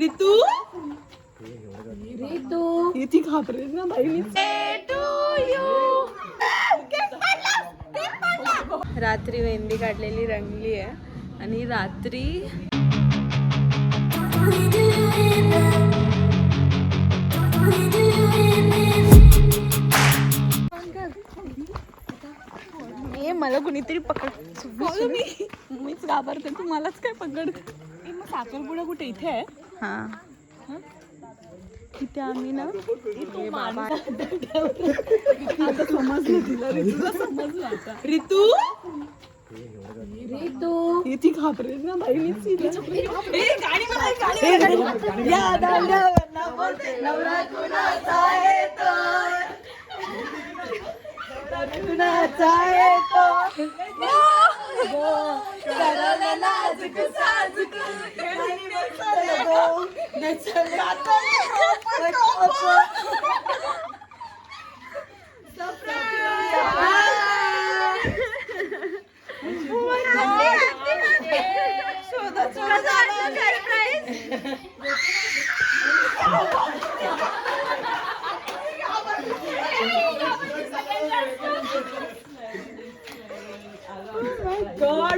ऋतू ऋतू ती घाबरेल ना बाई. मी रात्री मेहंदी काढलेली रंगली आहे आणि रात्री ए मला कुणीतरी पकड. मी. मीच घाबरते तू मलाच काय पकडते मग साखरपुडा कुठे? इथे आहे. हा इथे आम्ही ना. आता समजलं तिला ऋतूला समजलं आता ऋतू ऋतू हे ती घाबरेल ना बाई मीच तिला. या दांड्यावरनं बोलते, नवरा कुणाचा येतो? नवरा कुणाचा येतो? नाजूक साजूक,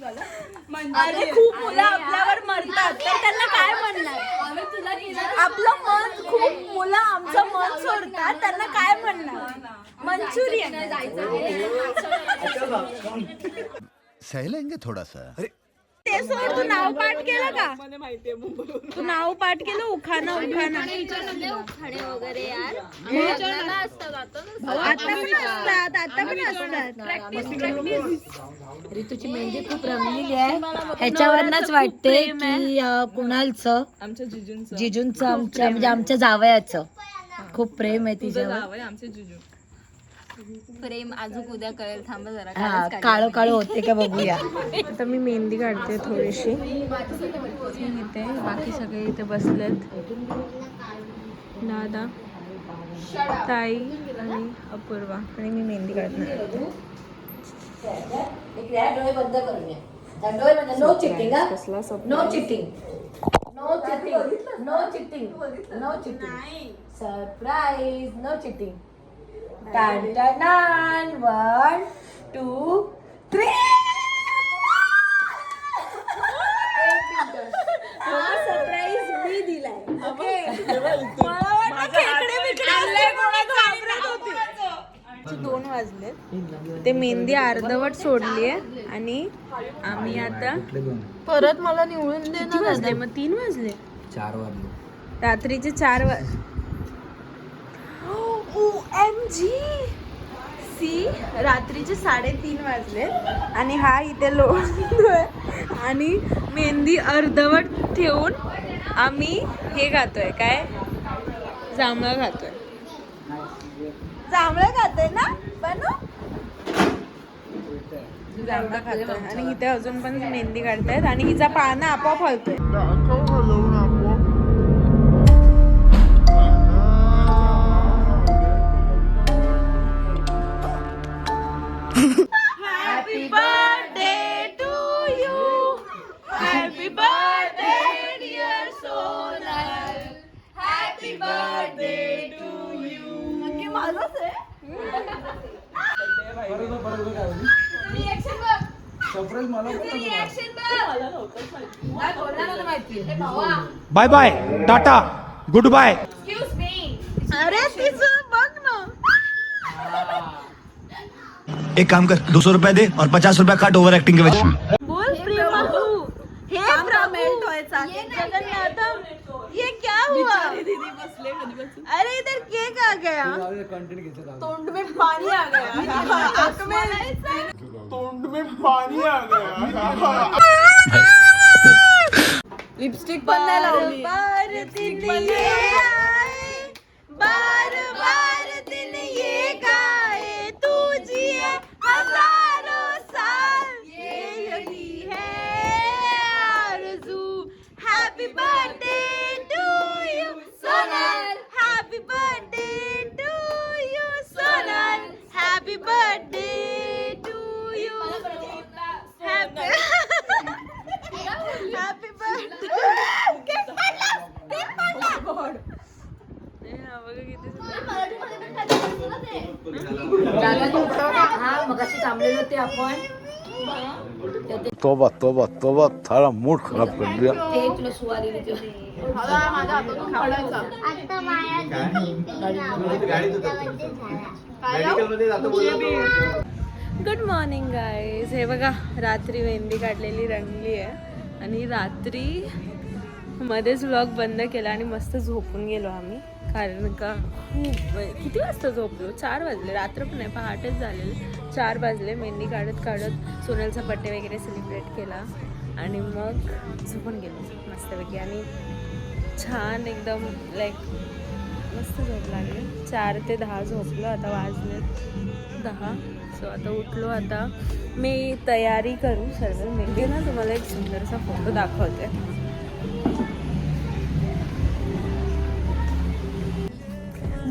अरे खूप मुलं आपल्यावर मरतात. तर त्यांना काय म्हणणार? आपलं मन खूप मुलं आमचं मन सोडतात. त्यांना काय म्हणणार? मंचुरियन. सहलेंगे थोड़ा सा ते सोड तू नाव पाठ केलं का? तू नाव पाठ केलं उखाना उखाना आता पण असतात आता पण असतात. प्रॅक्टिस प्रॅक्टिस ऋतूची मेहंदी खूप रंगलेली आहे. ह्याच्यावरनच वाटते की कुणालचं? जिजूंचं. आमच्या म्हणजे आमच्या जावयाचं. खूप प्रेम आहे तिच्यावर. आमचे जिजू. प्रेम अजून उद्या कळेल. थांबा जरा हा काळो काळो होते का बघूया. आता मी मेहंदी काढते थोडीशी. इथे बाकी सगळे इथे बसलेत. दादा ताई आणि अपूर्वा. आणि मी मेहंदी काढणार नो चिटिंग कसला no cheating no cheating no cheating no cheating surprise no cheating टान टान वन टू थ्री सरप्राईज मी दिलाय दोन वाजले ते मेहंदी अर्धवट सोडली आहे आणि आम्ही आता परत मला निवडून दे वाजले? मग तीन वाजले. चार वाजले. रात्रीचे चार वाज एम जी सी रात्रीचे साडेतीन वाजले. आणि हा इथे लोळतोय. आणि मेहंदी अर्धवट ठेवून आम्ही हे खातोय काय? जांभळं खातोय जांभळं खातोय ना बनू? जांभळं खातोय आणि इथे अजून पण मेहंदी काढतायत आणि हिचा पानं आपोआप हलतोय. आहे? बाय बाय टाटा गुड बाय अरे तिचं बघ ना. एक काम कर दो सौ रुपया दे और पचास रुपया काट ओवर एक्टिंग के वजह बोल प्रेमा तू हे प्रमेल्ट व्हायचा जगन्नाथम ये क्या हुआ दीदी बसले अरे इधर केक आ गया कंटेंट घेतलं तोंड में पानी आ गया। आंख में लिपस्टिक पण नाही लावली बार दिन ये आए बार बार दिन ये गाए। मगाशी थांबलेलो ते आपण. तोबा तोबा तोबा थारा मूड खराब कर दिया ते तुला सुवारी देते. गुड मॉर्निंग गाईज हे बघा रात्री मेहंदी काढलेली रंगली आहे. आणि रात्री मध्येच व्लॉग बंद केला आणि मस्त झोपून गेलो आम्ही. कारण का खूप किती वाजता झोपलो? चार वाजले. रात्र पण नाही पहाटेच झालेलं. चार वाजले मेहंदी काढत काढत सोनलचा बड्डे वगैरे सेलिब्रेट केला. आणि मग झोपून गेलो मस्तपैकी. आणि छान एकदम लाईक मस्त झोप लागली. चार ते दहा झोपलो आता वाजले दहा. सो आता उठलो आता. मी तयारी करू सर्व. मेहंदी ना तुम्हाला एक सुंदरसा फोटो दाखवते.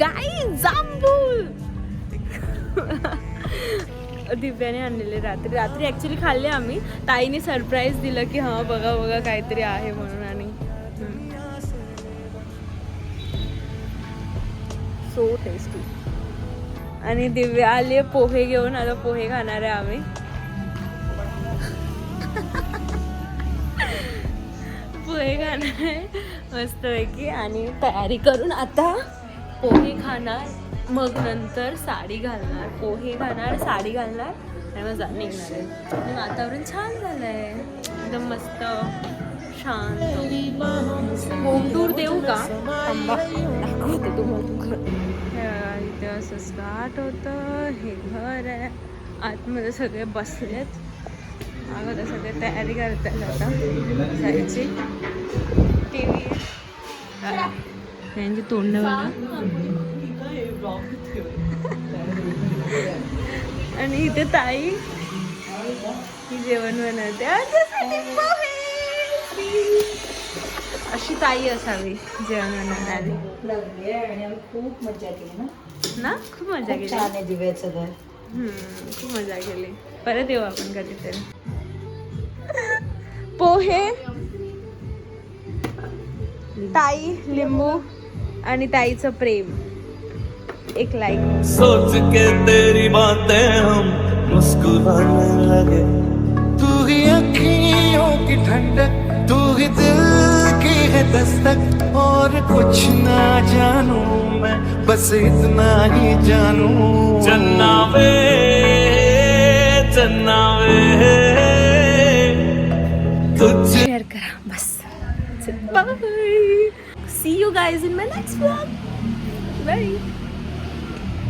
गाई जांभूळ. दिव्याने आणलेले रात्री. रात्री ॲक्च्युली खाल्ले आम्ही. ताईने सरप्राईज दिलं की हां बघा बघा काहीतरी आहे म्हणून आणि सो टेस्टी आणि दिव्या आली पोहे घेऊन. आता पोहे खाणार आहे आम्ही. पोहे खाणार आहे. मस्तपैकी. आणि तयारी करून आता पोहे खाणार मग नंतर साडी घालणार. पोहे खाणार साडी घालणार आणि मग जा- निघणार आहे. वातावरण छान झालं आहे एकदम मस्त शांत. होम टूर देऊ का? थांबा. दाखवते तुम्हाला. इथे असं स्टार्ट होतं. हे घर आहे. आतमध्ये सगळे बसलेत. अगोदर सगळे तयारी करतात आता. जायची. T V. त्यांची तोंड आणि इथे ताई जेवण बनवते. अशी ताई असावी जेवण बनवणारी. लागली आहे आणि आम्ही खूप मजा केली ना. ना? खूप मजा केली. छान आहे दिव्याचं घर. हम्म, खूप मजा केली. परत येऊ आपण कधीतरी. पोहे. ताई लिंबू. आणि ताईचं प्रेम. एक लाईक सोच के तेरी बातें हम मुस्कुराने लगे। तू ही अखियों की ठंडक तू ही दिल की है दस्तक और कुछ ना जानू मैं बस इतना ही जानू। चन्ना वे चन्ना वे तुझे शेअर करा बस. Bye see you guys in my next vlog. Bye.